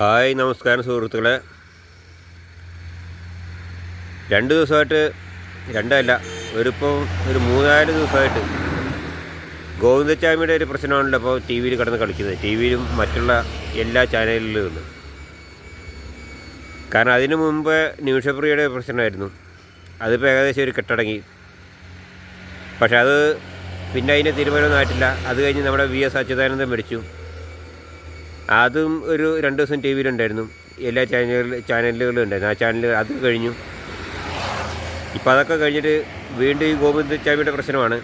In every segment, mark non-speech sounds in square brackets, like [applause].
Hi നമസ്കാരം സുഹൃത്തുക്കളെ. രണ്ട് ദിവസമായിട്ട് രണ്ടല്ല ഒരിപ്പം ഒരു മൂന്നാൽ ദിവസമായിട്ട് ഗോവിന്ദച്ചാമിയുടെ ഒരു പ്രശ്നമാണല്ലോ ഇപ്പോൾ ടി വിയിൽ കിടന്ന് കളിക്കുന്നത്. ടി വിയിലും മറ്റുള്ള എല്ലാ ചാനലിലും ഉണ്ട് കാരണം അതിനു മുമ്പ് നിമിഷപ്രിയയുടെ പ്രശ്നമായിരുന്നു. അതിപ്പോൾ ഏകദേശം ഒരു കെട്ടടങ്ങി. പക്ഷെ അത് പിന്നെ അതിന്റെ തീരുമാനമൊന്നും ആയിട്ടില്ല. അത് കഴിഞ്ഞ് നമ്മുടെ വി എസ് അച്യുതാനന്ദൻ മരിച്ചു. അതും ഒരു രണ്ട് ദിവസം ടി വിയിലുണ്ടായിരുന്നു എല്ലാ ചാനലുകൾ ചാനലുകളും ഉണ്ടായിരുന്നു. ആ ചാനൽ അത് കഴിഞ്ഞു. ഇപ്പോൾ അതൊക്കെ കഴിഞ്ഞിട്ട് വീണ്ടും ഈ ഗോവിന്ദച്ചാമിയുടെ പ്രശ്നമാണ്.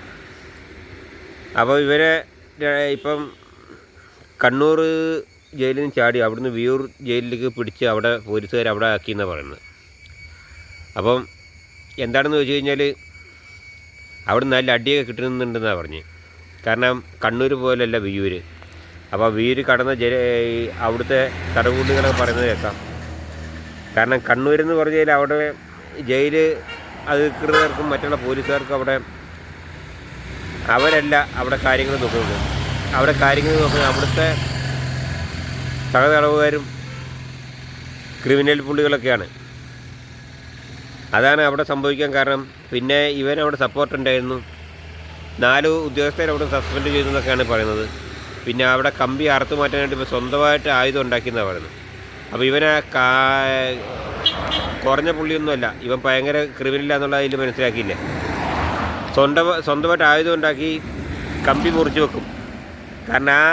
അപ്പോൾ ഇവരെ ഇപ്പം കണ്ണൂർ ജയിലിൽ നിന്ന് ചാടി അവിടുന്ന് വിയൂർ ജയിലിലേക്ക് പിടിച്ച് അവിടെ പോലീസുകാർ അവിടെ ആക്കി എന്നാണ് പറയുന്നത്. അപ്പം എന്താണെന്ന് വെച്ച് കഴിഞ്ഞാൽ അവിടെ നല്ല അടിയൊക്കെ കിട്ടുന്നുണ്ടെന്നാണ് പറഞ്ഞ്. കാരണം കണ്ണൂർ പോലെയല്ല വിയൂർ അപ്പോൾ വീര് കടന്ന ഈ അവിടുത്തെ തടവുകൂട്ടുകളൊക്കെ പറയുന്നത് കേൾക്കാം. കാരണം കണ്ണൂരെന്ന് പറഞ്ഞാൽ അവിടെ ജയിൽ അധികൃതർക്കും മറ്റുള്ള പോലീസുകാർക്കും അവിടെ അവരല്ല അവിടെ കാര്യങ്ങൾ നോക്കുന്നത്. അവിടെ കാര്യങ്ങൾ നോക്കുന്നത് അവിടുത്തെ സഹതടവുകാരും ക്രിമിനൽ പുള്ളികളൊക്കെയാണ്. അതാണ് അവിടെ സംഭവിക്കാൻ കാരണം. പിന്നെ ഇവൻ അവിടെ സപ്പോർട്ട് ഉണ്ടായിരുന്നു. നാല് ഉദ്യോഗസ്ഥരെ അവിടെ സസ്പെൻഡ് ചെയ്തു എന്നൊക്കെയാണ് പറയുന്നത്. പിന്നെ അവിടെ കമ്പി അറുത്ത് മാറ്റാനായിട്ട് ഇപ്പോൾ സ്വന്തമായിട്ട് ആയുധം ഉണ്ടാക്കിയെന്നാണ് പറയുന്നത്. അപ്പോൾ ഇവനെ കാ കുറഞ്ഞ പുള്ളിയൊന്നുമല്ല. ഇവൻ ഭയങ്കര ക്രിമിനലാന്നുള്ള അതിൽ മനസ്സിലാക്കിയില്ലേ? സ്വന്തം സ്വന്തമായിട്ട് ആയുധം ഉണ്ടാക്കി കമ്പി മുറിച്ച് വെക്കും. കാരണം ആ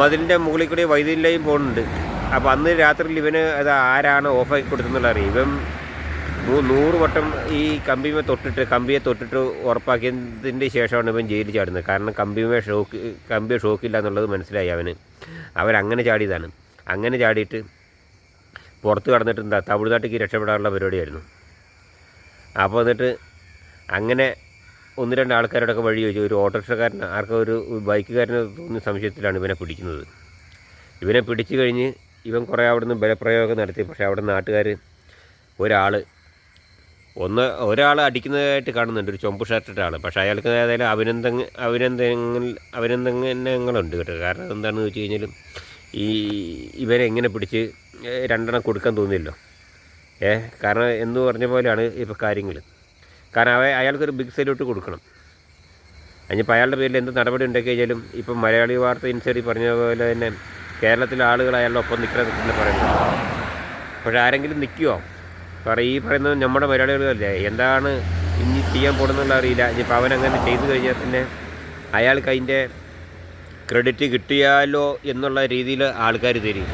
മതിലിന്റെ മുകളിൽ കൂടി വൈദ്യുതി ലൈൻ പോകുന്നുണ്ട്. അപ്പോൾ അന്ന് രാത്രിയിൽ ഇവന് അത് ആരാണ് ഓഫാക്കി കൊടുത്തെന്നുള്ള അറിയാം. ഇവൻ നൂറ് വട്ടം ഈ കമ്പിമേ തൊട്ടിട്ട് കമ്പിയെ തൊട്ടിട്ട് ഉറപ്പാക്കിയതിന്റെ ശേഷമാണ് ഇവൻ ജയിലിൽ ചാടുന്നത്. കാരണം കമ്പിമേ ഷോക്ക് കമ്പിയെ ഷോക്കില്ല എന്നുള്ളത് മനസ്സിലായി അവന്. അവരങ്ങനെ ചാടിയതാണ്. അങ്ങനെ ചാടിയിട്ട് പുറത്ത് കടന്നിട്ട് എന്താ തമിഴ്നാട്ടിലേക്ക് രക്ഷപ്പെടാനുള്ള പരിപാടിയായിരുന്നു. അപ്പോൾ എന്നിട്ട് അങ്ങനെ ഒന്ന് രണ്ട് ആൾക്കാരോടൊക്കെ വഴി ചോദിച്ചു. ഒരു ഓട്ടോറിക്ഷക്കാരൻ ആർക്കും ഒരു ബൈക്കുകാരന് തോന്നിയ സംശയത്തിലാണ് ഇവനെ പിടിക്കുന്നത്. ഇവനെ പിടിച്ചു കഴിഞ്ഞ് ഇവൻ കുറേ അവിടുന്ന് ബലപ്രയോഗം നടത്തി. പക്ഷേ അവിടെ നാട്ടുകാർ ഒരാൾ ഒന്ന് ഒരാൾ അടിക്കുന്നതായിട്ട് കാണുന്നുണ്ട് ഒരു ചൊമ്പ് ഷർട്ടിട്ട ആൾ പക്ഷേ അയാൾക്ക് ഏതായാലും അഭിനന്ദന അഭിനന്ദനങ്ങൾ അഭിനന്ദനങ്ങളുണ്ട് കേട്ടോ. കാരണം എന്താണെന്ന് വെച്ച് കഴിഞ്ഞാൽ ഈ ഇവരെ എങ്ങനെ പിടിച്ച് രണ്ടെണ്ണം കൊടുക്കാൻ തോന്നിയല്ലോ. ഏ കാരണം എന്ന് പറഞ്ഞ പോലെയാണ് ഇപ്പോൾ കാര്യങ്ങൾ കാരണം അവ അയാൾക്കൊരു ബിഗ് സല്യൂട്ട് കൊടുക്കണം. അതിനിപ്പോൾ അയാളുടെ പേരിൽ എന്ത് നടപടി ഉണ്ടാക്കി കഴിഞ്ഞാലും ഇപ്പം മലയാളി വാർത്ത ഇൻസൈഡിൽ പറഞ്ഞ പോലെ തന്നെ കേരളത്തിലെ ആളുകൾ അയാളുടെ ഒപ്പം നിൽക്കണം എന്നൊക്കെ പറയുന്നത്. പക്ഷേ ആരെങ്കിലും നിൽക്കുമോ പറ ഈ പറയുന്നത് നമ്മുടെ മലയാളികളല്ലേ എന്താണ് ഇനി ചെയ്യാൻ പോകുന്നുള്ള അറിയില്ല. ഇനിയിപ്പോൾ അവൻ അങ്ങനെ ചെയ്തു കഴിഞ്ഞാൽ പിന്നെ അയാൾക്ക് അതിന്റെ ക്രെഡിറ്റ് കിട്ടിയാലോ എന്നുള്ള രീതിയിൽ ആൾക്കാർ തരും.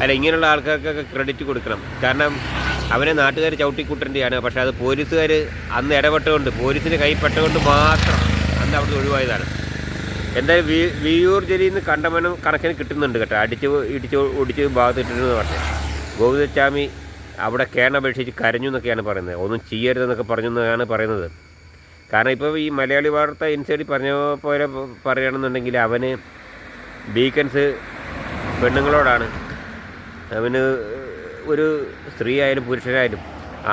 അല്ല ഇങ്ങനെയുള്ള ആൾക്കാർക്കൊക്കെ ക്രെഡിറ്റ് കൊടുക്കണം. കാരണം അവനെ നാട്ടുകാർ ചവിട്ടിക്കൂട്ടേണ്ടതാണ്. പക്ഷേ അത് പോലീസുകാർ അന്ന് ഇടപെട്ടുകൊണ്ട് പോലീസിന് കൈപ്പെട്ടുകൊണ്ട് മാത്രം അന്ന് അവിടെ ഒഴിവായതാണ്. എന്തായാലും വി വിയൂർ ജലിയിൽ നിന്ന് കണ്ടമനം കണക്കിന് കിട്ടുന്നുണ്ട് കേട്ടോ. അടിച്ച് ഇടിച്ച് ഒടിച്ച് ഭാഗത്തിട്ടിരുന്നു പറഞ്ഞു. ഗോവിന്ദസ്വാമി അവിടെ കേണപേക്ഷിച്ച് കരഞ്ഞു എന്നൊക്കെയാണ് പറയുന്നത്. ഒന്നും ചെയ്യരുതെന്നൊക്കെ പറഞ്ഞു എന്നാണ് പറയുന്നത്. കാരണം ഇപ്പോൾ ഈ മലയാളി വാർത്ത ഇൻസൈഡിൽ പറഞ്ഞ പോലെ പറയുകയാണെന്നുണ്ടെങ്കിൽ അവന് ബീക്കൻസ് പെണ്ണുങ്ങളോടാണ്. അവന് ഒരു സ്ത്രീ ആയാലും പുരുഷനായാലും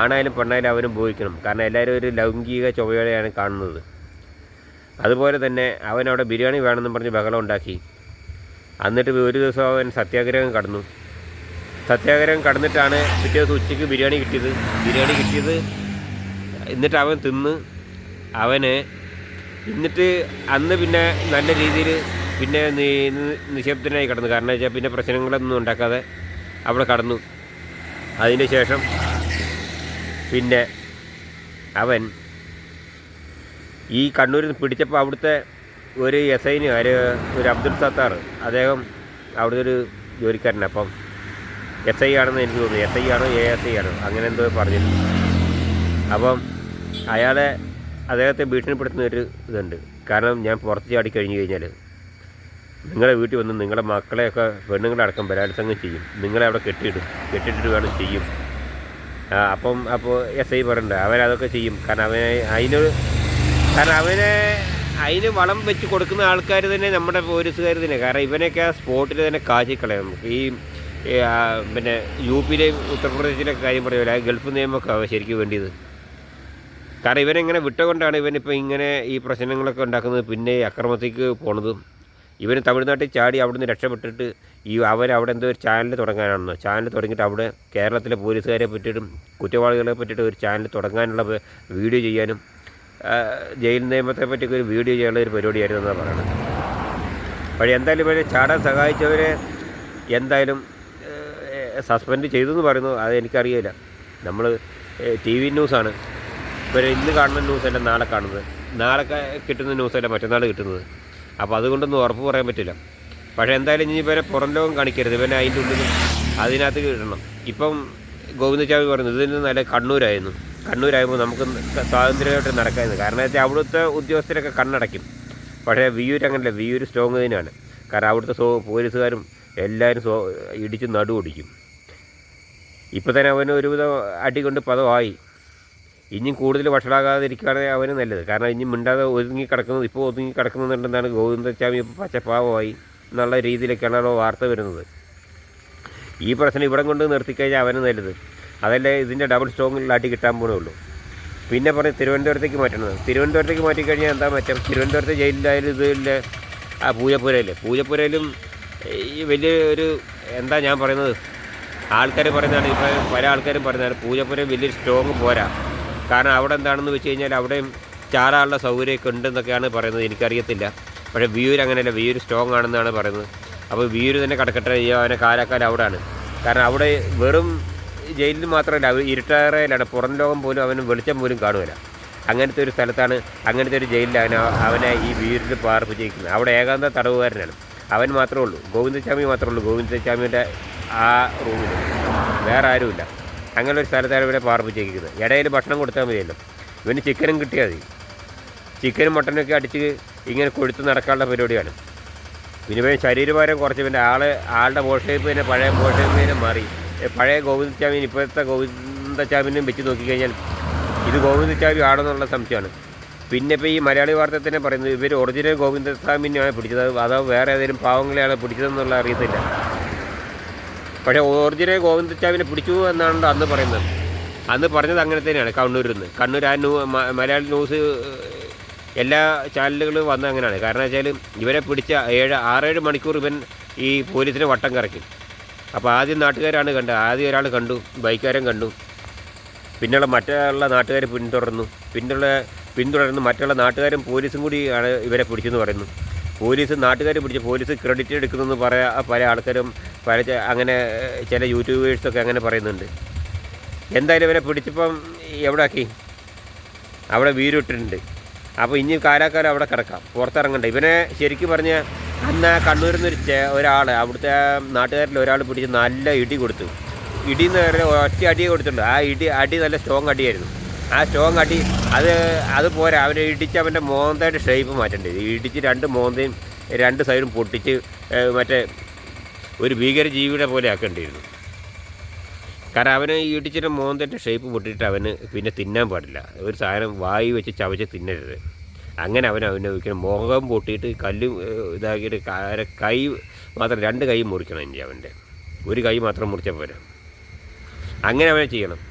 ആണായാലും പെണ്ണായാലും അവനും ഉപയോഗിക്കണം കാരണം എല്ലാവരും ഒരു ലൗംഗിക ചൊവ്വയോടെയാണ് കാണുന്നത്. അതുപോലെ തന്നെ അവൻ അവിടെ ബിരിയാണി വേണമെന്ന് പറഞ്ഞ് ബഹളം ഉണ്ടാക്കി. എന്നിട്ട് ഒരു ദിവസം അവൻ സത്യാഗ്രഹം കടന്നു. സത്യാഗ്രഹം കടന്നിട്ടാണ് പിറ്റേ ദിവസം ഉച്ചയ്ക്ക് ബിരിയാണി കിട്ടിയത്. ബിരിയാണി കിട്ടിയത് എന്നിട്ട് അവൻ തിന്ന്. അവന് എന്നിട്ട് അന്ന് പിന്നെ നല്ല രീതിയിൽ പിന്നെ നിശബ്ദനായി കടന്നു. കാരണം വെച്ചാൽ പിന്നെ പ്രശ്നങ്ങളൊന്നും ഉണ്ടാക്കാതെ അവിടെ കടന്നു. അതിന് ശേഷം പിന്നെ അവൻ ഈ കണ്ണൂരിൽ നിന്ന് പിടിച്ചപ്പോൾ അവിടുത്തെ ഒരു എസ് ഐന് ഒരു ഒരു അബ്ദുൽ സത്താർ. അദ്ദേഹം അവിടുത്തെ ഒരു ജോലിക്കാരനാണ്. അപ്പം എസ് ഐ ആണെന്ന് എനിക്ക് തോന്നുന്നു. എസ് ഐ ആണോ എ എസ് ഐ ആണോ അങ്ങനെ എന്തോ പറഞ്ഞിരുന്നു. അപ്പം അയാളെ അദ്ദേഹത്തെ ഭീഷണിപ്പെടുത്തുന്ന ഒരു ഇതുണ്ട്. കാരണം ഞാൻ പുറത്ത് ചാടി കഴിഞ്ഞു കഴിഞ്ഞാൽ നിങ്ങളെ വീട്ടിൽ വന്ന് നിങ്ങളുടെ മക്കളെയൊക്കെ പെണ്ണുങ്ങളടക്കം ബലാത്സംഗം ചെയ്യും. നിങ്ങളെ അവിടെ കെട്ടിയിടും. കെട്ടിയിട്ടിട്ട് വേണം ചെയ്യും. അപ്പം അപ്പോൾ എസ് ഐ പറയണ്ട. അവരതൊക്കെ ചെയ്യും. കാരണം അവനെ അതിനൊരു കാരണം അവനെ അതിന് വളം വെച്ച് കൊടുക്കുന്ന ആൾക്കാർ തന്നെ നമ്മുടെ പോലീസുകാർ തന്നെ. കാരണം ഇവനൊക്കെ ആ സ്പോട്ടിൽ തന്നെ കാച്ചിക്കളയും. ഈ പിന്നെ യു പിയിലെയും ഉത്തർപ്രദേശിലെയൊക്കെ കാര്യം പറയുമല്ല ഗൾഫ് നിയമമൊക്കെ ശരിക്കും വേണ്ടിയത്? കാരണം ഇവനെങ്ങനെ വിട്ടുകൊണ്ടാണ് ഇവനിപ്പോൾ ഇങ്ങനെ ഈ പ്രശ്നങ്ങളൊക്കെ ഉണ്ടാക്കുന്നത് പിന്നെ അക്രമത്തേക്ക് പോണതും. ഇവന് തമിഴ്നാട്ടിൽ ചാടി അവിടുന്ന് രക്ഷപ്പെട്ടിട്ട് ഈ അവരവിടെ എന്തോ ഒരു ചാനൽ തുടങ്ങാനാണെന്നോ ചാനൽ തുടങ്ങിയിട്ട് അവിടെ കേരളത്തിലെ പോലീസുകാരെ പറ്റിയിട്ടും കുറ്റവാളികളെ പറ്റിയിട്ട് ഒരു ചാനൽ തുടങ്ങാനുള്ള വീഡിയോ ചെയ്യാനും ജയിൽ നിയമത്തെ പറ്റിയൊക്കെ ഒരു വീഡിയോ ചെയ്യാനുള്ള ഒരു പരിപാടിയായിരുന്നു എന്നാണ് പറയുന്നത്. പക്ഷേ എന്തായാലും ഇവരെ ചാടാൻ സഹായിച്ചവരെ എന്തായാലും സസ്പെൻഡ് ചെയ്തു എന്ന് പറയുന്നു അത് എനിക്കറിയില്ല. നമ്മൾ ടി വി ന്യൂസാണ്. ഇപ്പോൾ ഇന്ന് കാണുന്ന ന്യൂസല്ല നാളെ കാണുന്നത്? നാളെ കിട്ടുന്ന ന്യൂസല്ല മറ്റന്നാൾ കിട്ടുന്നത്? അപ്പോൾ അതുകൊണ്ടൊന്നും ഉറപ്പ് പറയാൻ പറ്റില്ല. പക്ഷേ എന്തായാലും ഇനി ഇവരെ പുറം ലോകം കാണിക്കരുത്. ഇവനെ അതിന്റെ ഉള്ളിൽ അതിനകത്ത് ഇടണം. ഇപ്പം ഗോവിന്ദചാമി ഇതിൽ ഇതിന് നല്ല കണ്ണൂരായിരുന്നു. കണ്ണൂരായപ്പോൾ നമുക്ക് സ്വാതന്ത്ര്യമായിട്ട് നടക്കായിരുന്നു കാരണം വെച്ചാൽ അവിടുത്തെ ഉദ്യോഗസ്ഥരൊക്കെ കണ്ണടയ്ക്കും. പക്ഷേ വിയൂർ അങ്ങനല്ല വിയൂർ സ്ട്രോങ് തന്നെയാണ് കാരണം അവിടുത്തെ സോ പോലീസുകാരും എല്ലാവരും സോ ഇടിച്ച് നടുവൊടിക്കും ഇപ്പം തന്നെ അവന് ഒരുവിധം അടി കൊണ്ട് പദമായി ഇനിയും കൂടുതൽ വഷളാകാതിരിക്കുകയാണെങ്കിൽ അവന് നല്ലത്. കാരണം ഇനി മിണ്ടാതെ ഒതുങ്ങി കിടക്കുന്നത് ഇപ്പോൾ ഒതുങ്ങി കിടക്കുന്നുണ്ടെന്നാണ് ഗോവിന്ദസ്വാമി ഇപ്പോൾ പച്ചപ്പാവമായി എന്നുള്ള രീതിയിലൊക്കെയാണല്ലോ വാർത്ത വരുന്നത്. ഈ പ്രശ്നം ഇവിടം കൊണ്ട് നിർത്തിക്കഴിഞ്ഞാൽ അവന് നല്ലത്. അതല്ലേ ഇതിന്റെ ഡബിൾ സ്ട്രോങ്ങിൽ അടി കിട്ടാൻ പോണേ ഉള്ളൂ. പിന്നെ പറഞ്ഞ് തിരുവനന്തപുരത്തേക്ക് മാറ്റണത് തിരുവനന്തപുരത്തേക്ക് മാറ്റിക്കഴിഞ്ഞാൽ എന്താ മാറ്റം? തിരുവനന്തപുരത്തെ ജയിലിലായാലും ഇതില്ലേ ആ പൂജപ്പുരയില്ലേ പൂജപ്പുരയിലും ഈ വലിയ ഒരു എന്താ ഞാൻ പറയുന്നത്? ആൾക്കാർ പറയുന്നതാണ് ഇപ്പോൾ പല ആൾക്കാരും പറയുന്നതാണ് പൂജപ്പുരം വലിയൊരു സ്ട്രോങ് പോരാ. കാരണം അവിടെ എന്താണെന്ന് വെച്ച് കഴിഞ്ഞാൽ അവിടെയും ചാടാനുള്ള സൗകര്യമൊക്കെ ഉണ്ടെന്നൊക്കെയാണ് പറയുന്നത് എനിക്കറിയത്തില്ല. പക്ഷേ വിയൂർ അങ്ങനെയല്ല വിയൂർ സ്ട്രോങ് ആണെന്നാണ് പറയുന്നത്. അപ്പോൾ വിയൂർ തന്നെ കടക്കട്ടെ അവനെ കാലാക്കാലം അവിടെയാണ് കാരണം അവിടെ വെറും ജയിലിൽ മാത്രമല്ല അവർ ഇരുട്ടാറയിലാണ്. പുറം ലോകം പോലും അവന് വെളിച്ചം പോലും കാണുകയില്ല. അങ്ങനത്തെ ഒരു സ്ഥലത്താണ് അങ്ങനത്തെ ഒരു ജയിലിലാണ് അവനെ അവനെ ഈ വീരിൽ പാർപ്പിച്ചിരിക്കുന്നത്. അവിടെ ഏകാന്ത തടവുകാരനാണ്. അവൻ മാത്രമേ ഉള്ളൂ. ഗോവിന്ദസ്വാമി മാത്രമേ ഉള്ളൂ. ഗോവിന്ദസ്വാമിയുടെ ആ റൂമിൽ വേറെ ആരുമില്ല. അങ്ങനെ ഒരു സ്ഥലത്താണ് ഇവിടെ പാർപ്പിച്ചിരിക്കുന്നത് ഇടയിൽ ഭക്ഷണം കൊടുത്താൽ മതിയല്ലോ. ഇവന് ചിക്കനും കിട്ടിയാൽ മതി. ചിക്കനും മട്ടനൊക്കെ അടിച്ച് ഇങ്ങനെ കൊഴുത്ത് നടക്കാനുള്ള പരിപാടിയാണ്. പിന്നെ ഇവൻ ശരീരഭാരം കുറച്ച്. പിന്നെ ആൾ ആളുടെ ബോഷേപ്പ് തന്നെ പഴയ ബോഷേപ്പ് തന്നെ മാറി. പഴയ ഗോവിന്ദച്ചാമിൻ ഇപ്പോഴത്തെ ഗോവിന്ദച്ചാമിനും വെച്ച് നോക്കിക്കഴിഞ്ഞാൽ ഇത് ഗോവിന്ദച്ചാമി ആണെന്നുള്ള സംശയമാണ്. പിന്നെ ഇപ്പോൾ ഈ മലയാളി വാർത്ത തന്നെ പറയുന്നത് ഇവർ ഒറിജിനൽ ഗോവിന്ദസ്വാമിനെയാണ് പിടിച്ചത്. അതോ വേറെ ഏതെങ്കിലും പാവങ്ങളെയാണ് പിടിച്ചതെന്നുള്ള അറിയത്തില്ല. പക്ഷേ ഓർജിനെ ഗോവിന്ദച്ചാവിനെ പിടിച്ചു എന്നാണ് അന്ന് പറയുന്നത്. അന്ന് പറഞ്ഞത് അങ്ങനെ തന്നെയാണ് കണ്ണൂരിൽ നിന്ന് കണ്ണൂർ ആ ന്യൂ മലയാളി ന്യൂസ് എല്ലാ ചാനലുകളും വന്ന അങ്ങനെയാണ്. കാരണം വെച്ചാൽ ഇവരെ പിടിച്ച ഏഴ് ആറേഴ് മണിക്കൂർ ഇവൻ ഈ പോലീസിനെ വട്ടം കറക്കി. അപ്പോൾ ആദ്യം നാട്ടുകാരാണ് കണ്ടത് ആദ്യം ഒരാൾ കണ്ടു ബൈക്കാരൻ കണ്ടു. പിന്നുള്ള മറ്റുള്ള നാട്ടുകാർ പിന്തുടർന്നു. പിന്നുള്ള പിന്തുടർന്ന് മറ്റുള്ള നാട്ടുകാരും പോലീസും കൂടി ആണ് ഇവരെ പിടിച്ചെന്ന് പറയുന്നു. പോലീസ് നാട്ടുകാർ പിടിച്ച് പോലീസ് ക്രെഡിറ്റ് എടുക്കുന്നെന്ന് പറയാ പല ആൾക്കാരും പല അങ്ങനെ ചില യൂട്യൂബേഴ്സൊക്കെ അങ്ങനെ പറയുന്നുണ്ട്. എന്തായാലും ഇവനെ പിടിച്ചപ്പം എവിടെ ആക്കി അവിടെ വീരിട്ടിട്ടുണ്ട് അപ്പോൾ ഇനി കാലാകാലം അവിടെ കിടക്കാം. പുറത്തിറങ്ങണ്ട. ഇവനെ ശരിക്കും പറഞ്ഞ അന്ന് കണ്ണൂരിൽ നിന്ന് ചെ- ഒരാൾ അവിടുത്തെ നാട്ടുകാരിൽ ഒരാൾ പിടിച്ച് നല്ല ഇടി കൊടുത്തു. ഇടി എന്ന് പറഞ്ഞാൽ ഒറ്റ അടിയെ കൊടുത്തിട്ടുണ്ട് ആ ഇടി അടി നല്ല സ്ട്രോങ് അടിയായിരുന്നു. ആ സ്ട്രോങ് അടി അത് അത് പോരാ. അവനെ ഇടിച്ച് അവന്റെ മോന്തയുടെ ഷേപ്പ് മാറ്റേണ്ടത് ഇടിച്ച് രണ്ട് മോന്തയും രണ്ട് സൈഡും പൊട്ടിച്ച് മറ്റേ ഒരു ഭീകര ഭീകരജീവിയുടെ പോലെ ആക്കേണ്ടിയിരുന്നു. കാരണം അവന് ഈ ഇടിച്ചിട്ട് മോന്തന്റെ ഷേപ്പ് പൊട്ടിയിട്ട് അവന് പിന്നെ തിന്നാൻ പാടില്ല. ഒരു സാധനം വായി വെച്ച് ചവച്ച് തിന്നരുത്. അങ്ങനെ അവൻ അവനെ ഒരിക്കലും മുഖം പൊട്ടിയിട്ട് കല്ല് ഇതാക്കിയിട്ട് കൈ മാത്രം രണ്ട് കൈ മുറിക്കണം ഇനി അവന്റെ ഒരു കൈ മാത്രം മുറിച്ചാൽ പോരാ. അങ്ങനെ അവനെ ചെയ്യണം.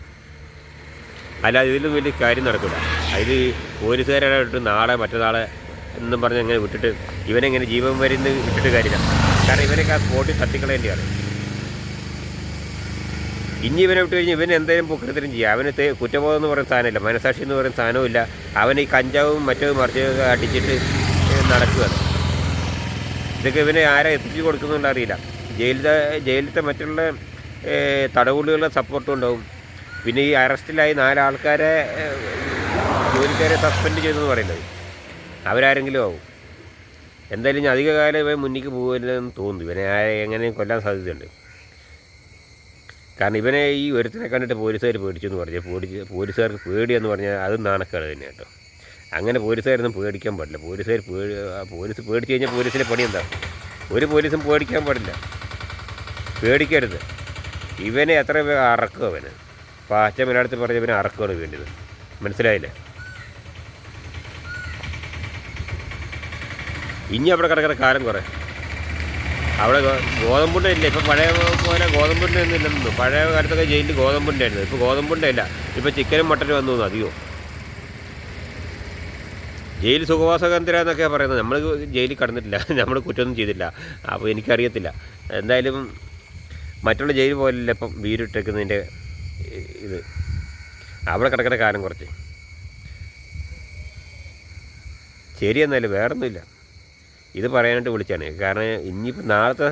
അല്ലാതെ ഇതിലും വലിയ കാര്യം നടക്കില്ല ഇത് പോലീസുകാരായിട്ട് നാളെ മറ്റന്നാളെ എന്നും പറഞ്ഞ് അങ്ങനെ വിട്ടിട്ട് ഇവനെങ്ങനെ ജീവൻ വരുന്ന വിട്ടിട്ട് കാര്യമില്ല. കാരണം ഇവനൊക്കെ ആ സ്പോട്ടിൽ തട്ടിക്കളയേണ്ടിയാണ് ഇനി ഇവനെ വിട്ട് കഴിഞ്ഞാൽ ഇവൻ എന്തെങ്കിലും പൊക്കൃതരും ചെയ്യാം. അവന് കുറ്റബോധം എന്ന് പറയുന്ന സാധനമില്ല. മനസാക്ഷി എന്ന് പറയുന്ന സാധനവും ഇല്ല അവൻ ഈ കഞ്ചാവും മറ്റതും മറിച്ച് അടിച്ചിട്ട് നടക്കുക നടക്കുകയാണ് ഇതൊക്കെ ഇവനെ ആരാ എത്തിച്ചു കൊടുക്കുന്നുള്ള അറിയില്ല. ജയിലിലെ ജയിലിലത്തെ മറ്റുള്ള തടവുകളുടെ സപ്പോർട്ടും ഉണ്ടാവും. പിന്നെ ഈ അറസ്റ്റിലായി നാലാൾക്കാരെ ജോലിക്കാരെ സസ്പെൻഡ് ചെയ്തെന്ന് പറയുന്നത്. അവരാരെങ്കിലും ആവും. എന്തായാലും ഞാൻ അധിക കാലം ഇവൻ മുന്നിക്ക് പോകില്ലെന്ന് തോന്നുന്നു. ഇവനെ എങ്ങനെയും കൊല്ലാൻ സാധ്യതയുണ്ട്. കാരണം ഇവനെ ഈ ഒരുത്തിനെ കണ്ടിട്ട് പോലീസുകാർ പേടിച്ചു എന്ന് പറഞ്ഞാൽ പേടിച്ച് പോലീസുകാർക്ക് പേടിയെന്ന് പറഞ്ഞാൽ അത് നാണക്കേട് തന്നെ കേട്ടോ. അങ്ങനെ പോലീസുകാരൊന്നും പേടിക്കാൻ പാടില്ല. പോലീസുകാർ പേടി പോലീസ് പേടിച്ച് കഴിഞ്ഞാൽ പോലീസിന്റെ പണി എന്താ? ഒരു പോലീസും പേടിക്കാൻ പാടില്ല. പേടിക്കരുത്. ഇവനെ എത്ര അറക്കും അവന്? പാച്ച മലയാളത്തിൽ പറഞ്ഞ ഇവനെ അറക്കുകയാണ് വേണ്ടത്. മനസ്സിലായില്ലേ? ഇനി അവിടെ കിടക്കുന്ന കാലം കുറേ. അവിടെ ഗോതമ്പുണ്ട ഇല്ല. ഇപ്പം പഴയ പോലെ ഗോതമ്പുണ്ട ഒന്നും ഇല്ലെന്നു. പഴയ കാലത്തൊക്കെ ജയിലിൽ ഗോതമ്പുണ്ടായിരുന്നു ഇപ്പോൾ ഗോതമ്പുണ്ട ഇല്ല. ഇപ്പോൾ ചിക്കനും മട്ടനും വന്നു അധികം ജയിൽ സുഖവാസ കേന്ദ്ര എന്നൊക്കെയാണ് പറയുന്നത് നമ്മൾ ജയിലിൽ കടന്നിട്ടില്ല. [laughs] നമ്മൾ കുറ്റമൊന്നും ചെയ്തില്ല. അപ്പോൾ എനിക്കറിയത്തില്ല. എന്തായാലും മറ്റുള്ള ജയിൽ പോലല്ല ഇപ്പം വീരിട്ടേക്കുന്നതിന്റെ ഇത്. അവിടെ കിടക്കുന്ന കാലം കുറച്ച്. ശരി എന്നാലും വേറൊന്നുമില്ല. ഇത് പറയാനായിട്ട് വിളിച്ചാണ്. കാരണം ഇനിയിപ്പോൾ നാളത്തെ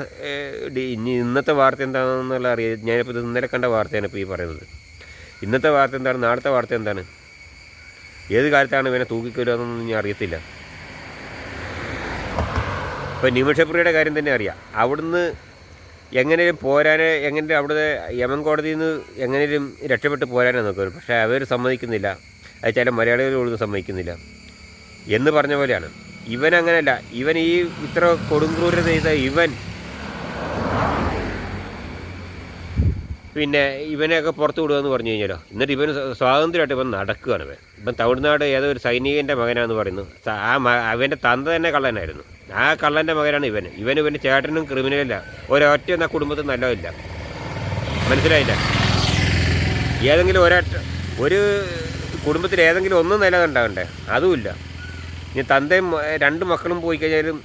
ഇനി ഇന്നത്തെ വാർത്ത എന്താണെന്നുള്ള അറിയാം ഞാനിപ്പോൾ ഇത് ഇന്നലെ കണ്ട വാർത്തയാണ് ഇപ്പോൾ ഈ പറയുന്നത്. ഇന്നത്തെ വാർത്ത എന്താണ് നാളത്തെ വാർത്ത എന്താണ്? ഏത് കാലത്താണ് ഇവനെ തൂക്കിക്കൊല്ലുന്നതെന്നൊന്നും ഞാൻ അറിയത്തില്ല. ഇപ്പോൾ നിമിഷപ്രിയയുടെ കാര്യം തന്നെ അറിയാം. അവിടുന്ന് എങ്ങനെയും പോരാൻ എങ്ങനെ അവിടുത്തെ യമൻ കോടതിയിൽ നിന്ന് എങ്ങനെയും രക്ഷപ്പെട്ട് പോരാനാണ് നോക്കുന്നത് പക്ഷേ അവർ സമ്മതിക്കുന്നില്ല. അത് ചില മലയാളികൾ സമ്മതിക്കുന്നില്ല. എന്ന് പറഞ്ഞ പോലെയാണ്. ഇവൻ അങ്ങനല്ല ഇവൻ ഈ ഇത്ര കൊടുങ്ക്രൂരത ചെയ്ത ഇവൻ. പിന്നെ ഇവനെയൊക്കെ പുറത്ത് വിടുകയെന്ന് പറഞ്ഞു കഴിഞ്ഞാലോ? എന്നിട്ട് സ്വ- സ്വാതന്ത്ര്യമായിട്ട് ഇവൻ നടക്കുകയാണ് ഇവൻ. ഇപ്പം തമിഴ്നാട് ഏതോ ഒരു സൈനികന്റെ മകനാണെന്ന് പറയുന്നു. ആ അവന്റെ തന്ത തന്നെ കള്ളനായിരുന്നു. ആ കള്ളന്റെ മകനാണ് ഇവൻ. ഇവൻ ഇവന്റെ ചേട്ടനും ക്രിമിനലല്ല ഒരൊറ്റ എന്ന കുടുംബത്തിൽ നല്ലതില്ല മനസ്സിലായില്ല? ഏതെങ്കിലും ഒരൊറ്റ ഒരു കുടുംബത്തിൽ ഏതെങ്കിലും ഒന്നും നല്ലതുണ്ടാകണ്ടേ അതുമില്ല ഇനി തന്തയും രണ്ട് മക്കളും പോയി കഴിഞ്ഞാലും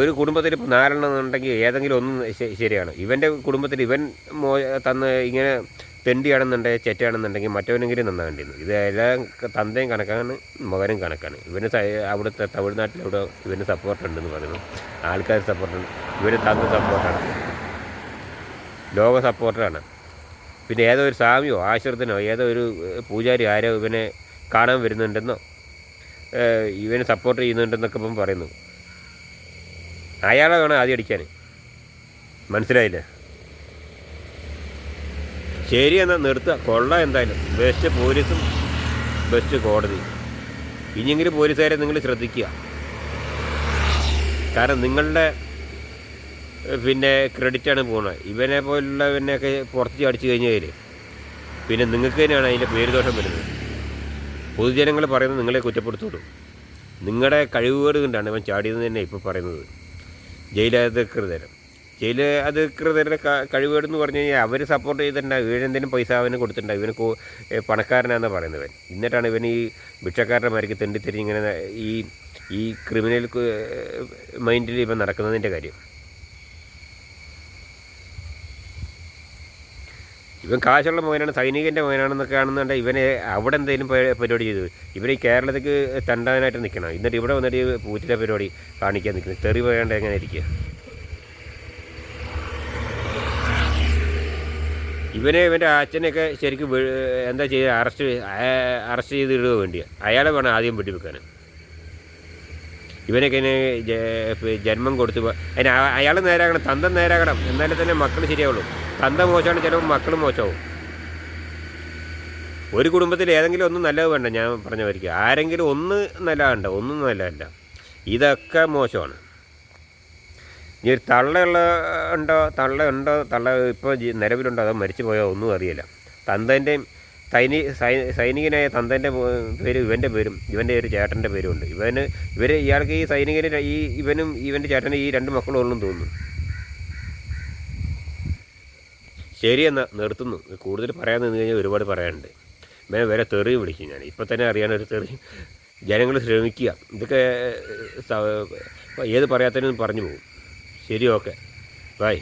ഒരു കുടുംബത്തിൽ ഇപ്പോൾ നാലെണ്ണം ഉണ്ടെങ്കിൽ ഏതെങ്കിലും ഒന്നും ശരിയാണ്. ഇവന്റെ കുടുംബത്തിൽ ഇവൻ മോ തന്ന് ഇങ്ങനെ തെണ്ടിയാണെന്നുണ്ടെങ്കിൽ ചെറ്റാണെന്നുണ്ടെങ്കിൽ മറ്റവനെങ്കിലും നന്നാകേണ്ടിയിരുന്നു ഇത് എല്ലാം തന്തയും കണക്കാണ് മകനും കണക്കാണ്. ഇവന് അവിടുത്തെ തമിഴ്നാട്ടിൽ അവിടെ ഇവന് സപ്പോർട്ട് ഉണ്ടെന്ന് പറയുന്നു. ആൾക്കാർ സപ്പോർട്ടുണ്ട്. ഇവന് തന്ത സപ്പോർട്ടാണ്. ലോക സപ്പോർട്ടറാണ് പിന്നെ ഏതോ ഒരു സ്വാമിയോ ആശ്രിതനോ ഏതോ ഒരു പൂജാരി ആരോ ഇവനെ കാണാൻ വരുന്നുണ്ടെന്നോ ഇവനെ സപ്പോർട്ട് ചെയ്യുന്നുണ്ടെന്നൊക്കെ ഇപ്പം പറയുന്നു. അയാളെ വേണം ആദ്യം അടിക്കാൻ. മനസ്സിലായില്ലേ? ശരി എന്നാൽ നിർത്തുക കൊള്ള എന്തായാലും. ബെസ്റ്റ് പോലീസും ബെസ്റ്റ് കോടതി. ഇനിയെങ്കിലും പോലീസുകാരെ നിങ്ങൾ ശ്രദ്ധിക്കുക. കാരണം നിങ്ങളുടെ പിന്നെ ക്രെഡിറ്റാണ് പോകുന്നത് ഇവനെ പോലുള്ളവനെയൊക്കെ പുറത്ത് അടിച്ചു കഴിഞ്ഞാൽ പിന്നെ നിങ്ങൾക്ക് തന്നെയാണ് അതിന്റെ പേര് ദോഷം വരുന്നത്. പൊതുജനങ്ങൾ പറയുന്നത് നിങ്ങളെ കുറ്റപ്പെടുത്തുള്ളൂ. നിങ്ങളുടെ കഴിവുകേട് കൊണ്ടാണ് ഇവൻ ചാടിയത് തന്നെ ഇപ്പോൾ പറയുന്നത്. ജയിലധികൃതരം. ജയിൽ അധികൃതരുടെ കഴിവുകേട് എന്ന് പറഞ്ഞു കഴിഞ്ഞാൽ അവർ സപ്പോർട്ട് ചെയ്തിട്ടുണ്ടാവും ഇവനെന്തെങ്കിലും പൈസ അവന് കൊടുത്തിട്ടുണ്ടാവും ഇവന് പണക്കാരനാണെന്ന് പറയുന്നവൻ എന്നിട്ടാണ് ഇവൻ ഈ ഭിക്ഷക്കാരുടെ തെണ്ടിത്തിരി ഇങ്ങനെ ഈ ഈ ക്രിമിനൽ മൈൻഡിൽ ഇവൻ നടക്കുന്നതിന്റെ കാര്യം. ഇവൻ കാശുള്ള മകനാണ് സൈനികന്റെ മകനാണെന്നൊക്കെ ആണെന്നുണ്ടെങ്കിൽ ഇവനെ അവിടെ എന്തെങ്കിലും പരിപാടി ചെയ്തു. ഇവൻ ഈ കേരളത്തിലേക്ക് തണ്ടാനായിട്ട് നിൽക്കണം? എന്നിട്ട് ഇവിടെ വന്നിട്ട് പൂറ്റിലെ പരിപാടി കാണിക്കാൻ നിൽക്കുന്നത് തെറി പോയാണ്ട് എങ്ങനെ ഇരിക്കുക? ഇവനെ ഇവന്റെ അച്ഛനെയൊക്കെ ശരിക്കും എന്താ ചെയ്യുക അറസ്റ്റ് അറസ്റ്റ് ചെയ്ത് ഇടുക വേണ്ടിയ. അയാളെ വേണം ആദ്യം വെടിവെക്കാൻ ഇവനൊക്കെ ജന്മം കൊടുത്ത് അതിന് അയാൾ നേരാകണം തന്തം നേരാകണം. എന്നാലേ തന്നെ മക്കൾ ശരിയാവുള്ളൂ. തന്ത മോശമാണ് ചിലപ്പോൾ മക്കളും മോശമാവും. ഒരു കുടുംബത്തിൽ ഏതെങ്കിലും ഒന്ന് നല്ലത് വേണ്ട ഞാൻ പറഞ്ഞ വരിക ആരെങ്കിലും ഒന്ന് നല്ലതാണ്ട ഒന്നും നല്ലതല്ല. ഇതൊക്കെ മോശമാണ്. ഒരു തള്ളയുള്ള ഉണ്ടോ തള്ള തള്ള ഇപ്പോൾ നിലവിലുണ്ടോ അതോ മരിച്ചു പോയോ ഒന്നും അറിയില്ല. തന്തേന്റെയും സൈനി സൈനികനായ തന്തന്റെ പേര് ഇവന്റെ പേരും ഇവന്റെ ഒരു ചേട്ടന്റെ പേരും ഉണ്ട് ഇവന് ഇവർ ഇയാൾക്ക് ഈ സൈനികന് ഈ ഇവനും ഇവന്റെ ചേട്ടനും ഈ രണ്ട് മക്കളും ഉള്ളെന്ന് തോന്നുന്നു. ശരി എന്നാൽ നിർത്തുന്നു. കൂടുതൽ പറയാൻ നിന്ന് കഴിഞ്ഞാൽ ഒരുപാട് പറയാനുണ്ട്. ഇവനെ വരെ തെറി വിളിക്കും ഞാൻ. ഇപ്പം തന്നെ അറിയാൻ ഒരു തെറി. ജനങ്ങൾ ശ്രമിക്കുക. ഇതൊക്കെ ഏത് പറയാത്തതിനും പറഞ്ഞു പോകും. ശരി ഓക്കെ. ബൈ.